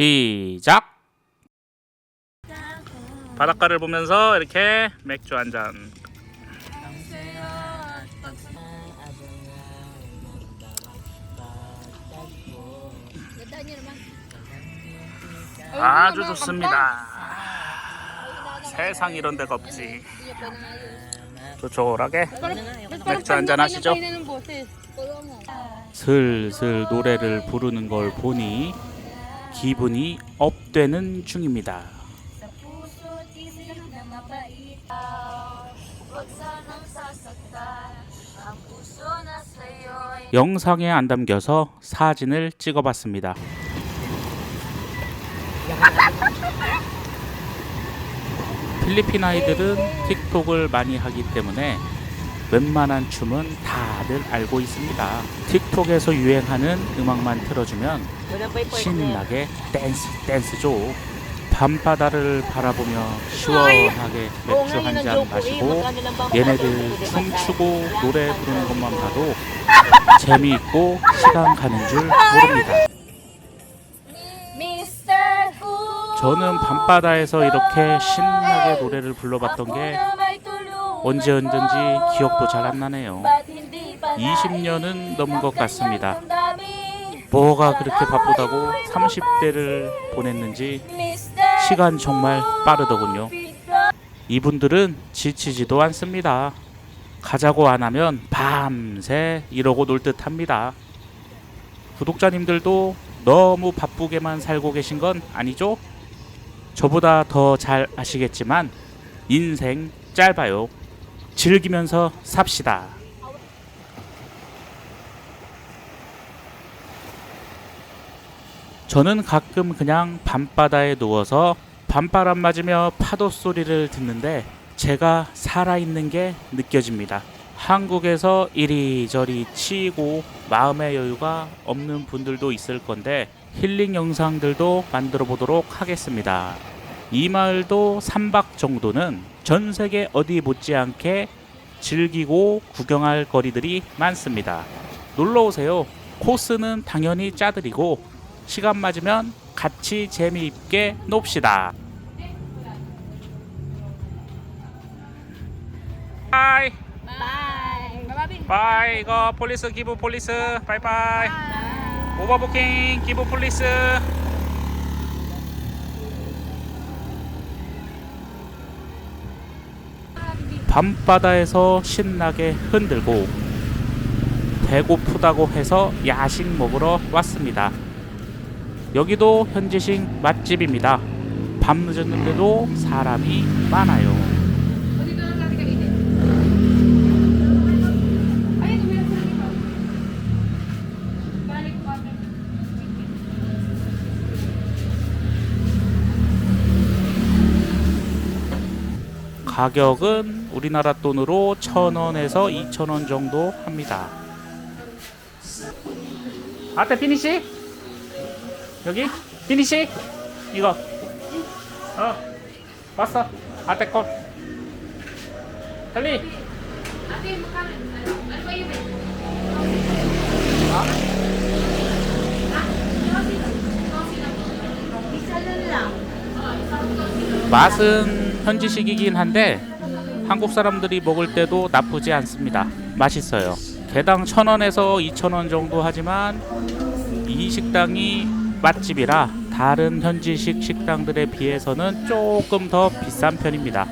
시작. 바닷가를 보면서 이렇게 맥주 한 잔. 아주 좋습니다. 세상 이런 데가 없지. 조촐하게 맥주 한잔 하시죠. 슬슬 노래를 부르는 걸 보니 기분이 업되는 중입니다. 영상에 안 담겨서 사진을 찍어봤습니다. 필리핀 아이들은 틱톡을 많이 하기 때문에 웬만한 춤은 다들 알고 있습니다. 틱톡에서 유행하는 음악만 틀어주면 신나게 댄스 댄스죠. 밤바다를 바라보며 시원하게 맥주 한 잔 마시고 얘네들 춤추고 노래 부르는 것만 봐도 재미있고 시간 가는 줄 모릅니다. 저는 밤바다에서 이렇게 신나게 노래를 불러봤던 게 언제 언젠지 기억도 잘 안 나네요. 20년은 넘은 것 같습니다. 뭐가 그렇게 바쁘다고 30대를 보냈는지 시간 정말 빠르더군요. 이분들은 지치지도 않습니다. 가자고 안 하면 밤새 이러고 놀 듯 합니다. 구독자님들도 너무 바쁘게만 살고 계신 건 아니죠? 저보다 더 잘 아시겠지만 인생 짧아요. 즐기면서 삽시다. 저는 가끔 그냥 밤바다에 누워서 밤바람 맞으며 파도 소리를 듣는데 제가 살아있는 게 느껴집니다. 한국에서 이리저리 치이고 마음의 여유가 없는 분들도 있을 건데 힐링 영상들도 만들어 보도록 하겠습니다. 이 마을도 3박 정도는 전 세계 어디 못지않게 즐기고 구경할 거리들이 많습니다. 놀러 오세요. 코스는 당연히 짜드리고 시간 맞으면 같이 재미있게 놉시다. 바이. Bye 바이. 이거 폴리스 기부 폴리스. 바이바이. 오버부킹 기부 폴리스 밤바다에서 신나게 흔들고 배고프다고 해서 야식 먹으러 왔습니다. 여기도 현지식 맛집입니다. 밤 늦었는데도 사람이 많아요. 가격은 우리나라 돈으로 1,000원에서 2,000원 정도 합니다. 아때 피니시? 여기? 피니시? 이거. 어. 왔어. 아때 거. 달리. 맛은 현지식이긴 한데 한국 사람들이 먹을 때도 나쁘지 않습니다. 맛있어요. 개당 천 원에서 이천 원 정도 하지만 이 식당이 맛집이라 다른 현지식 식당들에 비해서는 조금 더 비싼 편입니다.